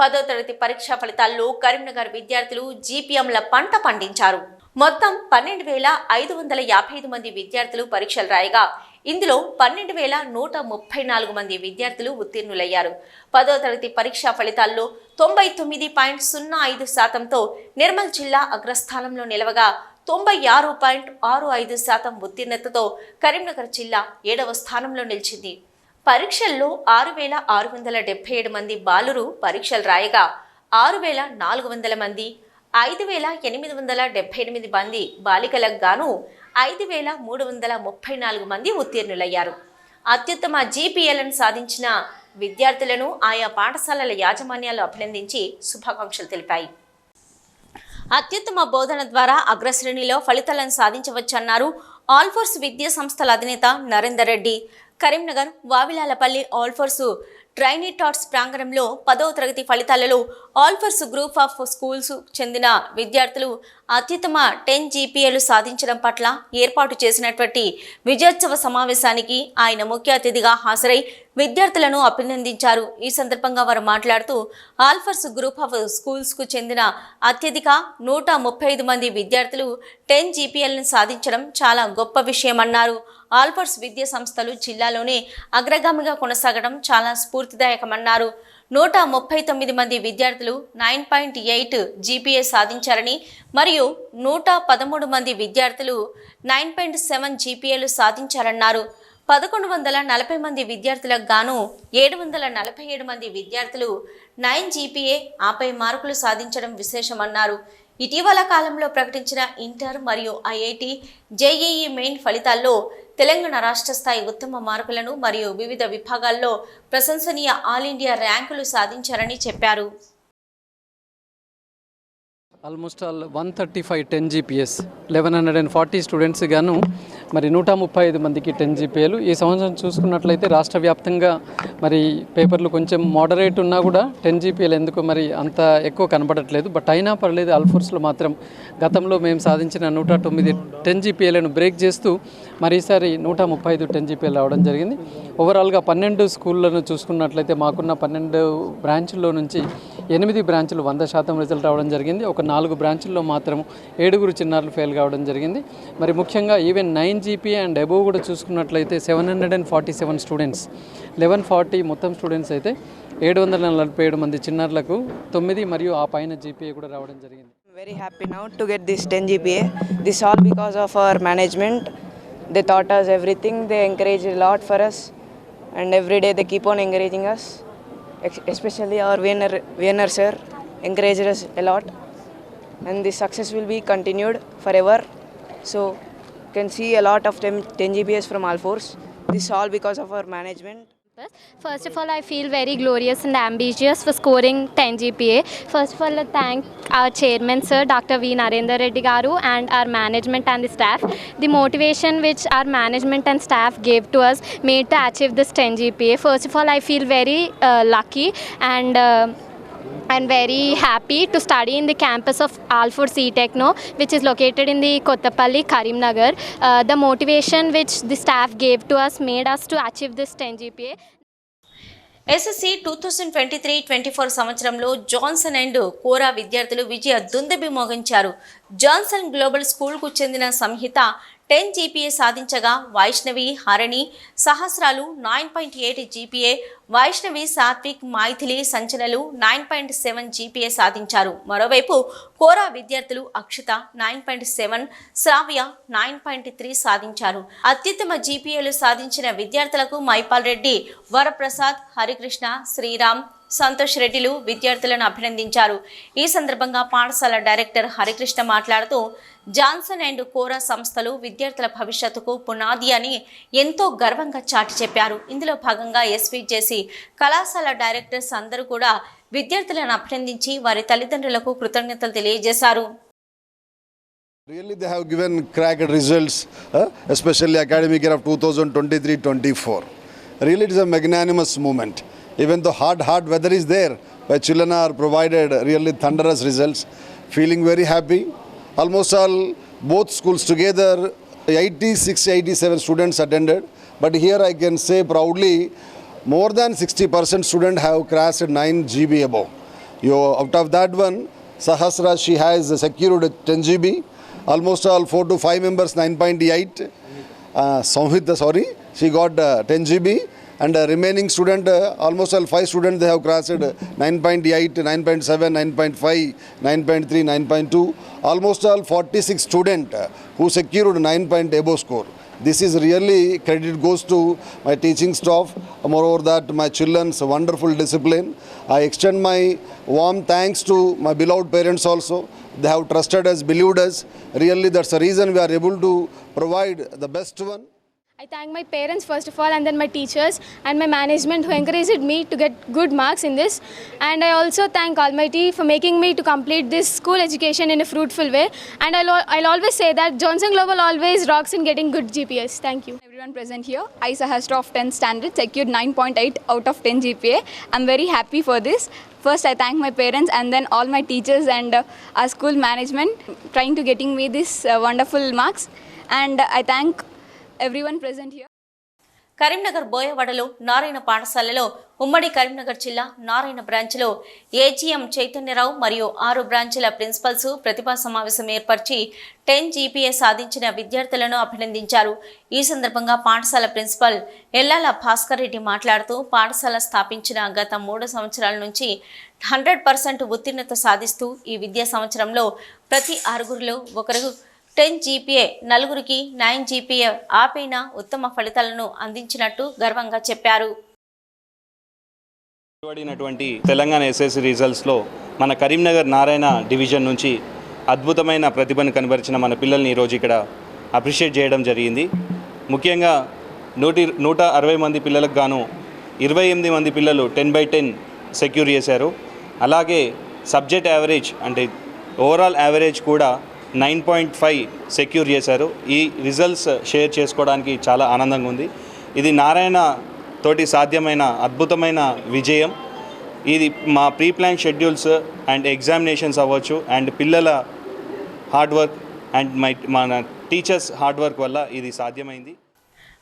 పదో తరగతి పరీక్షా ఫలితాల్లో కరీంనగర్ విద్యార్థులు జీపీఎంల పంట పండించారు. మొత్తం పన్నెండు వేల ఐదు వందల యాభై ఐదు మంది విద్యార్థులు పరీక్షలు రాయగా ఇందులో పన్నెండు వేల నూట ముప్పై నాలుగు మంది విద్యార్థులు ఉత్తీర్ణులయ్యారు. పదో తరగతి పరీక్షా ఫలితాల్లో తొంభై తొమ్మిది పాయింట్ సున్నా ఐదు శాతంతో నిర్మల్ జిల్లా అగ్రస్థానంలో నిలవగా తొంభై ఆరు పాయింట్ ఆరు ఐదు శాతం ఉత్తీర్ణతతో కరీంనగర్ జిల్లా ఏడవ స్థానంలో నిలిచింది. పరీక్షల్లో ఆరు వేల ఆరు వందల డెబ్బై ఏడు మంది బాలురు పరీక్షలు రాయగా ఆరు వేల నాలుగు వందల మంది ఐదు వేల ఎనిమిది వందల డెబ్బై ఎనిమిది మంది బాలికలకు గాను ఐదు వేల మూడు వందల ముప్పై నాలుగు మంది ఉత్తీర్ణులయ్యారు. అత్యుత్తమ జీపీఎల్ను సాధించిన విద్యార్థులను ఆయా పాఠశాలల యాజమాన్యాలు అభినందించి శుభాకాంక్షలు తెలిపాయి. అత్యుత్తమ బోధన ద్వారా అగ్రశ్రేణిలో ఫలితాలను సాధించవచ్చన్నారు ఆల్ఫోర్స్ విద్యా సంస్థల అధినేత నరేందర్ రెడ్డి. కరీంనగర్ వావిలాలపల్లి ఆల్ఫర్సు ట్రైనీ టాట్స్ ప్రాంగణంలో పదవ తరగతి ఫలితాలలో ఆల్ఫర్స్ గ్రూప్ ఆఫ్ స్కూల్స్ చెందిన విద్యార్థులు అత్యుత్తమ టెన్ జీపీఏలు సాధించడం పట్ల ఏర్పాటు చేసినటువంటి విజయోత్సవ సమావేశానికి ఆయన ముఖ్య అతిథిగా హాజరై విద్యార్థులను అభినందించారు. ఈ సందర్భంగా వారు మాట్లాడుతూ ఆల్ఫర్స్ గ్రూప్ ఆఫ్ స్కూల్స్కు చెందిన అత్యధిక నూట ముప్పై ఐదు మంది విద్యార్థులు టెన్ జీపీఎల్ని సాధించడం చాలా గొప్ప విషయమన్నారు. ఆల్ఫర్స్ విద్యా సంస్థలు జిల్లాలోనే అగ్రగామిగా కొనసాగడం చాలా స్ఫూర్తిదాయకమన్నారు. నూట ముప్పై తొమ్మిది మంది విద్యార్థులు nine point eight G P A సాధించారని మరియు నూట పదమూడు మంది విద్యార్థులు నైన్ పాయింట్ సెవెన్ జీపీఏలు సాధించారన్నారు. పదకొండు వందల నలభై మంది విద్యార్థులకు గాను ఏడు వందల నలభై ఏడు మంది విద్యార్థులు నైన్ జీపీఏ ఆపై మార్కులు సాధించడం విశేషమన్నారు. ఇటీవల కాలంలో ప్రకటించిన ఇంటర్ మరియు ఐఐటి జేఈఈ మెయిన్ ఫలితాల్లో తెలంగాణ రాష్ట్ర స్థాయి ఉత్తమ మార్కులను మరియు వివిధ విభాగాల్లో ప్రశంసనీయ ఆల్ ఇండియా ర్యాంకులు సాధించారని చెప్పారు. Almost all one thirty five ten GPAs eleven hundred and forty students గాను మరి నూట ముప్పై ఐదు మందికి టెన్ జీపీఏలు ఈ సంవత్సరం చూసుకున్నట్లయితే రాష్ట్ర వ్యాప్తంగా మరి పేపర్లు కొంచెం మోడరేట్ ఉన్నా కూడా టెన్ జీపీఏలు ఎందుకు మరి అంత ఎక్కువ కనబడట్లేదు. బట్ అయినా పర్లేదు అల్ఫోర్స్లో మాత్రం గతంలో మేము సాధించిన నూట తొమ్మిది టెన్ జీపీఏలను బ్రేక్ చేస్తూ మరి ఈసారి నూట ముప్పై ఐదు టెన్ జీపీఏలు రావడం జరిగింది. ఓవరాల్గా పన్నెండు స్కూళ్ళను చూసుకున్నట్లయితే మాకున్న పన్నెండు బ్రాంచ్ల్లో నుంచి ఎనిమిది బ్రాంచ్లు వంద శాతం రిజల్ట్ రావడం జరిగింది. ఒక నాలుగు బ్రాంచ్ల్లో మాత్రం ఏడుగురు చిన్నారులు ఫెయిల్ కావడం జరిగింది. మరి ముఖ్యంగా even nine GP and above కూడా చూసుకున్నట్లయితే seven hundred and forty seven students eleven forty మొత్తం స్టూడెంట్స్ అయితే ఏడు వందల నలభై ఏడు మంది చిన్నారులకు తొమ్మిది మరియు ఆ పైన జీపీఏ కూడా రావడం జరిగింది. Very happy now to get this ten GPA this all because of our management they taught us everything they encourage lot for us and every day they keep on encouraging us especially our వేనర్ వీనర్ sir encourage us a lot and this success will be continued forever. So, you can see a lot of 10, 10 GPAs from all fours. This all because of our management. First of all, I feel very glorious and ambitious for scoring 10 GPA. First of all, I thank our chairman, sir, Dr. V. Narendra Reddy Garu, and our management and the staff. The motivation which our management and staff gave to us made to achieve this 10 GPA. First of all, I feel very uh, lucky and. Uh, and very happy to study in the campus of Alford C Techno, which is located in the Kottapalli, Karimnagar. Uh, the motivation which the staff gave to us made us to achieve this 10 GPA. SSC two thousand twenty three twenty four సంవత్సరంలో Johnson and Kora విద్యార్థులు విజయ దుందబి మోగించారు Johnson global స్కూల్కు చెందిన సంహిత ten GPA సాధించగా Vaishnavi Harini సహస్రాలు nine point eight GPA Vaishnavi Satvik Maithili సంచలనలు nine point seven GPA సాధించారు. మరోవైపు కోరా విద్యార్థులు Akshita nine point seven Shravya nine point three సాధించారు. అత్యుత్తమ జీపీఏలు సాధించిన విద్యార్థులకు మైపాల్ రెడ్డి వరప్రసాద్ హరికృష్ణ శ్రీరామ్ సంతోష్ రెడ్డిలు విద్యార్థులను అభినందించారు. ఈ సందర్భంగా పాఠశాల డైరెక్టర్ హరికృష్ణ మాట్లాడుతూ జాన్సన్ అండ్ కోరా సంస్థలు విద్యార్థుల భవిష్యత్తుకు పునాది అని ఎంతో గర్వంగా చాటి చెప్పారు. ఇందులో భాగంగా ఎస్పీ చేసి కళాశాల డైరెక్టర్స్ అందరూ కూడా విద్యార్థులను అభినందించి వారి తల్లిదండ్రులకు కృతజ్ఞతలు తెలియజేశారు Really, they have given cracked results, uh, especially academic year of 2023-24. Really, it is a magnanimous moment. Even though hard, hard weather is there, but children are provided really thunderous results. Feeling very happy. Almost all both schools together, 86, 87 students attended. But here I can say proudly, more than 60% students have crossed 9 GB above. You, out of that one, Sahasra, she has secured 10 GB. Almost all 4 to 5 members, 9.8. Uh, Samhita, sorry, she got uh, 10 GB. And uh, remaining student, uh, almost all 5 students, they have crossed uh, 9.8, 9.7, 9.5, 9.3, 9.2. Almost all 46 student uh, who secured 9 point above score. This is really credit goes to my teaching staff. Moreover, that my children's wonderful discipline. I extend my warm thanks to my beloved parents also. They have trusted us, believed us. Really, that's the reason we are able to provide the best one. I thank my parents first of all and then my teachers and my management who encouraged me to get good marks in this and I also thank Almighty for making me to complete this school education in a fruitful way and I'll, I'll always say that Johnson Global always rocks in getting good GPS. Thank you. Everyone present here, I Sahasra of 10 standard secured 9.8 out of 10 GPA. I'm very happy for this. First, I thank my parents and then all my teachers and uh, our school management trying to getting me this uh, wonderful marks. And I thank everyone present here. Karimnagar బోయవాడలో నారాయణ పాఠశాలలో ఉమ్మడి కరీంనగర్ జిల్లా నారాయణ బ్రాంచ్లో AGM Chaitanya Rao మరియు ఆరు బ్రాంచ్ల principles ప్రతిభా సమావేశం ఏర్పరిచి ten GPA సాధించిన విద్యార్థులను అభినందించారు ఈ సందర్భంగా పాఠశాల ప్రిన్సిపల్ ఎల్లాల భాస్కర్ రెడ్డి మాట్లాడుతూ పాఠశాల స్థాపించిన గత మూడు సంవత్సరాల నుంచి హండ్రెడ్ పర్సెంట్ ఉత్తీర్ణత సాధిస్తూ ఈ విద్యా సంవత్సరంలో ప్రతి ఆరుగురిలో ఒకరు టెన్ జీపీఏ నలుగురికి నైన్ జీపీఏ ఆపైన ఉత్తమ ఫలితాలను అందించినట్టు గర్వంగా చెప్పారు. వెలువడినటువంటి తెలంగాణ ఎస్ఎస్సి రిజల్ట్స్లో మన కరీంనగర్ నారాయణ డివిజన్ నుంచి అద్భుతమైన ప్రతిభను కనబరిచిన మన పిల్లల్ని ఈరోజు ఇక్కడ అప్రిషియేట్ చేయడం జరిగింది. ముఖ్యంగా నూటి నూట అరవై మంది పిల్లలకు గాను ఇరవై ఎనిమిది మంది పిల్లలు టెన్ బై టెన్ సెక్యూర్ చేశారు. అలాగే సబ్జెక్ట్ యావరేజ్ అంటే ఓవరాల్ యావరేజ్ కూడా నైన్ పాయింట్ ఫైవ్ సెక్యూర్ చేశారు. ఈ రిజల్ట్స్ షేర్ చేసుకోవడానికి చాలా ఆనందంగా ఉంది. ఇది నారాయణ తోటి సాధ్యమైన అద్భుతమైన విజయం. ఇది మా pre plan schedules and examinations అవ్వచ్చు అండ్ పిల్లల హార్డ్ వర్క్ అండ్ మై మన టీచర్స్ హార్డ్ వర్క్ వల్ల ఇది సాధ్యమైంది.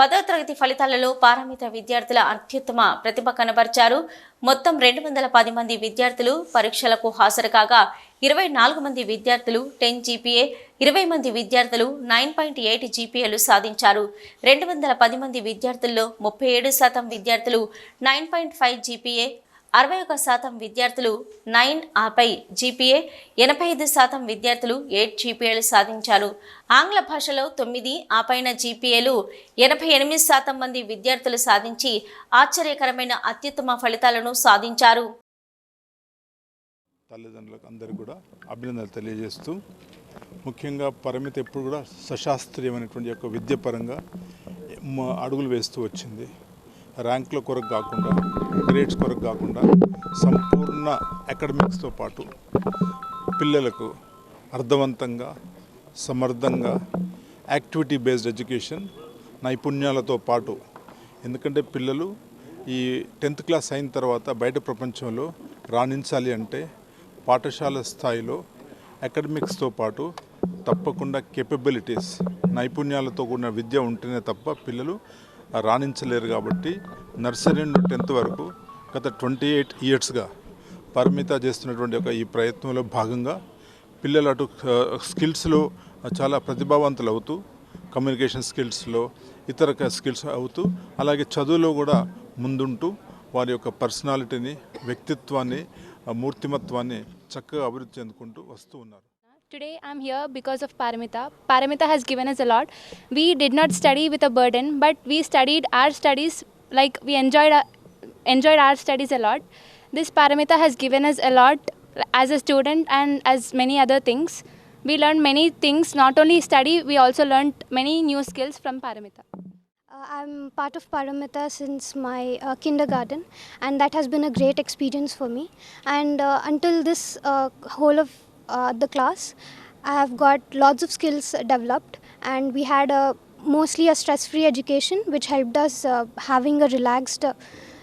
పదో తరగతి ఫలితాలలో పారామిత విద్యార్థుల అత్యుత్తమ ప్రతిభ కనబర్చారు. మొత్తం రెండు వందల పది మంది విద్యార్థులు పరీక్షలకు హాజరు కాగా ఇరవై నాలుగు మంది విద్యార్థులు టెన్ జీపీఏ ఇరవై మంది విద్యార్థులు నైన్ పాయింట్ ఎయిట్ జీపీఏలు సాధించారు. రెండు వందల పది మంది విద్యార్థుల్లో ముప్పై ఏడు శాతం విద్యార్థులు నైన్ పాయింట్ ఫైవ్ జీపీఏ అరవై ఒక శాతం విద్యార్థులు నైన్ ఆపై జీపీఏ ఎనభై ఐదు శాతం విద్యార్థులు ఎయిట్ జీపీఏలు సాధించారు. ఆంగ్ల భాషలో తొమ్మిది ఆపైన జీపీఏలు ఎనభై ఎనిమిది శాతం మంది విద్యార్థులు సాధించి ఆశ్చర్యకరమైన అత్యుత్తమ ఫలితాలను సాధించారు. తల్లిదండ్రులకు అందరికీ కూడా అభినందనలు తెలియజేస్తూ ముఖ్యంగా పరిమిత ఎప్పుడు కూడా సశాస్త్రీయమైనటువంటి యొక్క విద్య పరంగా అడుగులు వేస్తూ వచ్చింది. ర్యాంకుల కొరకు కాకుండా గ్రేడ్స్ కొరకు కాకుండా సంపూర్ణ అకాడమిక్స్తో పాటు పిల్లలకు అర్థవంతంగా సమర్థంగా యాక్టివిటీ బేస్డ్ ఎడ్యుకేషన్ నైపుణ్యాలతో పాటు ఎందుకంటే పిల్లలు ఈ టెన్త్ క్లాస్ అయిన తర్వాత బయట ప్రపంచంలో రాణించాలి అంటే పాఠశాల స్థాయిలో అకాడమిక్స్తో పాటు తప్పకుండా కేపబిలిటీస్ నైపుణ్యాలతో కూడిన విద్య ఉంటేనే తప్ప పిల్లలు రాణించలేరు కాబట్టి నర్సరీ నుండి టెన్త్ వరకు గత ట్వంటీ ఎయిట్ ఇయర్స్గా పరిమిత చేస్తున్నటువంటి ఒక ఈ ప్రయత్నంలో భాగంగా పిల్లలు అటు స్కిల్స్లో చాలా ప్రతిభావంతులు అవుతూ కమ్యూనికేషన్ స్కిల్స్లో ఇతర స్కిల్స్ అవుతూ అలాగే చదువులో కూడా ముందుంటూ వారి యొక్క పర్సనాలిటీని వ్యక్తిత్వాన్ని మూర్తిమత్వాన్ని చక్కగా అభివృద్ధి చెందుకుంటూ వస్తూ ఉన్నారు Today I'm here because of Paramita. Paramita has given us a lot. We did not study with a burden, but we studied our studies like we enjoyed our, enjoyed our studies a lot. This Paramita has given us a lot as a student and as many other things. We learned many things, not only study, we also learned many new skills from Paramita. Uh, I'm part of Paramita since my uh, kindergarten, and that has been a great experience for me. And uh, until this uh, whole of uh, the class, I have got lots of skills developed, and we had a mostly a stress-free education, which helped us uh, having a relaxed uh,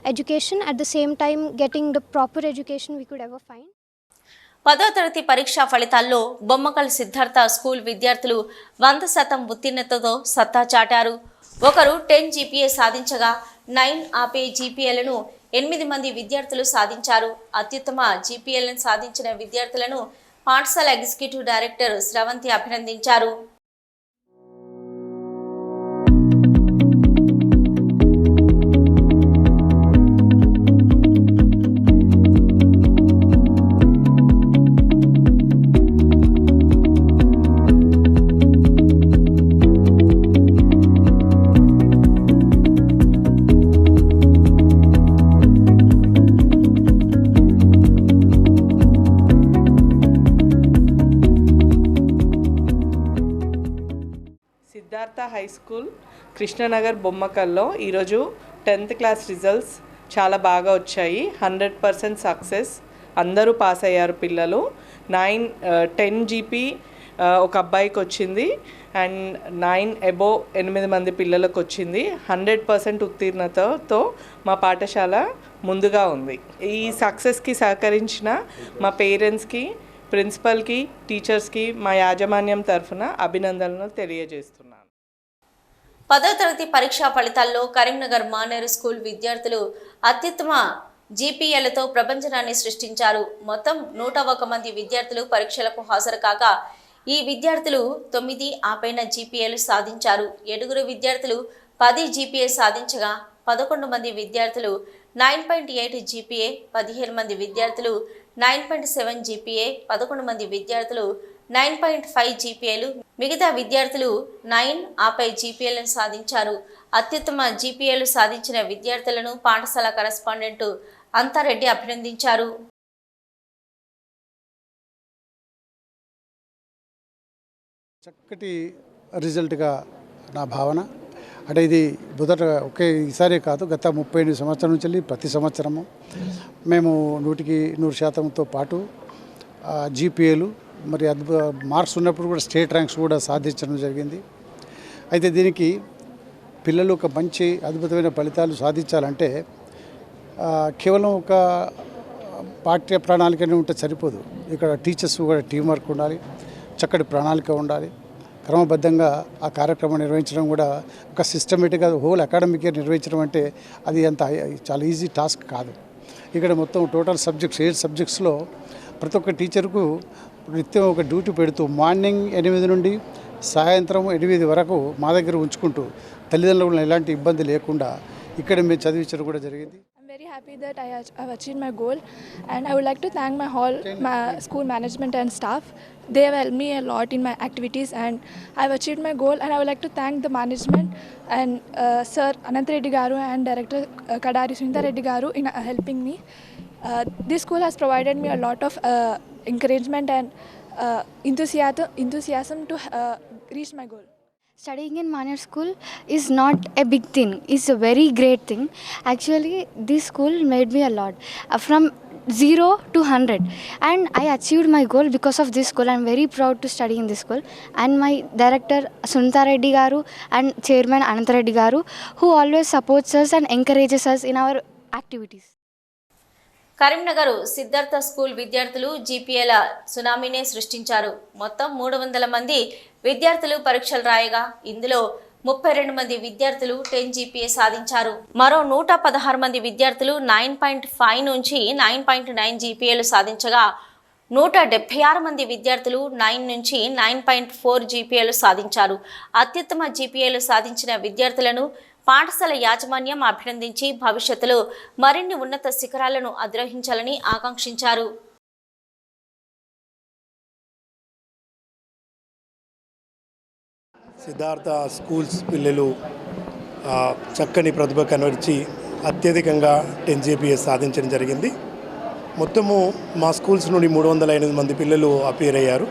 education. At the same time, getting the proper education we could ever find. పదో తరగతి పరీక్షా ఫలితాల్లో Bommakal Siddhartha school విద్యార్థులు వంద శాతం ఉత్తీర్ణతతో సత్తా చాటారు ఒకరు టెన్ జీపీఏ సాధించగా నైన్ ఆపే జీపీఏలను ఎనిమిది మంది విద్యార్థులు సాధించారు. అత్యుత్తమ జీపీఏలను సాధించిన విద్యార్థులను పాఠశాల ఎగ్జిక్యూటివ్ డైరెక్టర్ స్రవంతి అభినందించారు. స్కూల్ కృష్ణనగర్ బొమ్మకల్లో ఈరోజు టెన్త్ క్లాస్ రిజల్ట్స్ చాలా బాగా వచ్చాయి. Hundred percent success. అందరూ పాస్ అయ్యారు పిల్లలు. నైన్ టెన్ జీపీ ఒక అబ్బాయికి వచ్చింది. అండ్ నైన్ ఎబో ఎనిమిది మంది పిల్లలకు వచ్చింది. హండ్రెడ్ పర్సెంట్ ఉత్తీర్ణతతో మా పాఠశాల ముందుగా ఉంది. ఈ సక్సెస్కి సహకరించిన మా పేరెంట్స్కి ప్రిన్సిపల్కి టీచర్స్కి మా యాజమాన్యం తరఫున అభినందనలు తెలియజేస్తున్నాను పదో తరగతి పరీక్షా ఫలితాల్లో కరీంనగర్ మానేరు స్కూల్ విద్యార్థులు అత్యుత్తమ జీపీఎలతో ప్రపంచనాన్ని సృష్టించారు. మొత్తం నూట ఒక మంది విద్యార్థులు పరీక్షలకు హాజరు కాగా ఈ విద్యార్థులు తొమ్మిది ఆపైన జీపీఏలు సాధించారు. ఏడుగురు విద్యార్థులు పది జీపీఏ సాధించగా పదకొండు మంది విద్యార్థులు నైన్ పాయింట్ ఎయిట్ జీపీఏ పదిహేను మంది విద్యార్థులు నైన్ పాయింట్ సెవెన్ జీపీఏ పదకొండు మంది విద్యార్థులు నైన్ పాయింట్ ఫైవ్ జీపీఏలు. మిగతా విద్యార్థులు నైన్ ఆపై జీపీఏలను సాధించారు. అత్యుత్తమ జీపీఏలు సాధించిన విద్యార్థులను పాఠశాల కరెస్పాండెంట్ అంతారెడ్డి అభినందించారు. చక్కటి రిజల్ట్గా నా భావన. అంటే ఇది మొదట ఒకే ఈసారి కాదు గత ముప్పై ఎనిమిది సంవత్సరం నుంచి వెళ్ళి ప్రతి సంవత్సరము మేము నూటికి నూరు శాతంతో పాటు జీపీఏలు మరి అద్భుత మార్క్స్ ఉన్నప్పుడు కూడా స్టేట్ ర్యాంక్స్ కూడా సాధించడం జరిగింది. అయితే దీనికి పిల్లలు ఒక మంచి అద్భుతమైన ఫలితాలు సాధించాలంటే కేవలం ఒక పాఠ్య ప్రణాళికనే ఉంటే సరిపోదు. ఇక్కడ టీచర్స్ కూడా టీం వర్క్ ఉండాలి చక్కటి ప్రణాళిక ఉండాలి. క్రమబద్ధంగా ఆ కార్యక్రమం నిర్వహించడం కూడా ఒక సిస్టమేటిక్గా హోల్ అకాడమిక్ ఇయర్ నిర్వహించడం అంటే అది అంత చాలా ఈజీ టాస్క్ కాదు. ఇక్కడ మొత్తం టోటల్ సబ్జెక్ట్స్ ఏడు సబ్జెక్ట్స్లో ప్రతి ఒక్క టీచర్కు నిత్యం ఒక డ్యూటీ పెడుతూ మార్నింగ్ ఎనిమిది నుండి సాయంత్రం ఎనిమిది వరకు మా దగ్గర ఉంచుకుంటూ తల్లిదండ్రులను ఎలాంటి ఇబ్బంది లేకుండా ఇక్కడ మేము చదివించడం కూడా జరిగింది very happy that I have achieved my goal, and I would like to thank my whole my school management and staff. They have helped me a lot in my activities, and I've achieved my goal. And I would like to thank the management and uh, Sir Anant Reddy Garu and Director uh, Kadari Sunita Reddy Garu in uh, helping me. Uh, this school has provided me a lot of uh, encouragement and uh, enthusiasm enthusiasm to uh, reach my goal. Studying in Maner School is not a big thing. It's a very great thing. Actually, this school made me a lot. Uh, from zero to hundred, and I achieved my goal because of this school. I'm very proud to study in this school. And my director Sunita Reddy garu and chairman Ananta Reddy garu, who always supports us and encourages us in our activities. Karimnagar Siddhartha school విద్యార్థులు జీపీఎల సునామీనే సృష్టించారు. మొత్తం మూడు వందల మంది విద్యార్థులు పరీక్షలు రాయగా ఇందులో ముప్పై రెండు మంది విద్యార్థులు టెన్ జీపీఏ సాధించారు. మరో నూట పదహారు మంది విద్యార్థులు నైన్ పాయింట్ ఫైవ్ నుంచి నైన్ పాయింట్ నైన్ జీపీఏలు సాధించగా నూట డెబ్బై ఆరు మంది విద్యార్థులు నైన్ నుంచి నైన్ పాయింట్ ఫోర్ జీపీఏలు సాధించారు. అత్యుత్తమ జీపీఏలు సాధించిన విద్యార్థులను పాఠశాల యాజమాన్యం అభినందించి భవిష్యత్తులో మరిన్ని ఉన్నత శిఖరాలను అధిరోహించాలని ఆకాంక్షించారు. సిద్ధార్థ స్కూల్స్ పిల్లలు చక్కని ప్రతిభ కనబరిచి అత్యధికంగా టెన్ జీపీఎస్ సాధించడం జరిగింది. మొత్తము మా స్కూల్స్ నుండి మూడు వందల ఎనిమిది మంది పిల్లలు అపేర్ అయ్యారు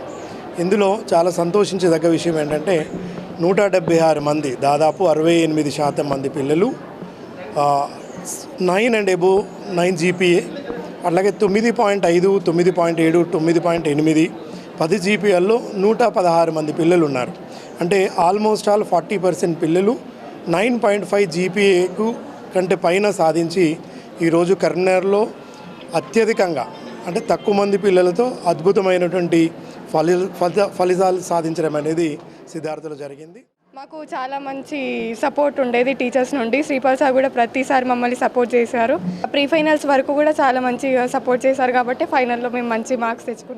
ఇందులో చాలా సంతోషించదగ్గ విషయం ఏంటంటే నూట డెబ్బై ఆరు మంది దాదాపు అరవై ఎనిమిది శాతం మంది పిల్లలు nine and above nine GPA అట్లాగే తొమ్మిది పాయింట్ ఐదు తొమ్మిది పాయింట్ ఏడు తొమ్మిది పాయింట్ ఎనిమిది పది జీపీఎల్లో నూట పదహారు మంది పిల్లలు ఉన్నారు అంటే ఆల్మోస్ట్ ఆల్ ఫార్టీ పర్సెంట్ పిల్లలు నైన్ పాయింట్ ఫైవ్ జీపీఏకు కంటే పైన సాధించి ఈరోజు కరీంనగర్లో అత్యధికంగా అంటే తక్కువ మంది పిల్లలతో అద్భుతమైనటువంటి ఫలి ఫలిత ఫలితాలు సాధించడం అనేది సిద్ధార్థలో జరిగింది. మాకు చాలా మంచి సపోర్ట్ ఉండేది టీచర్స్ నుండి. శ్రీపాల్ సార్ కూడా ప్రతిసారి మమ్మల్ని సపోర్ట్ చేశారు. ప్రీ ఫైనల్స్ వరకు కూడా చాలా మంచిగా సపోర్ట్ చేశారు కాబట్టి ఫైనల్లో మేము మంచి మార్క్స్ తెచ్చుకున్నాం.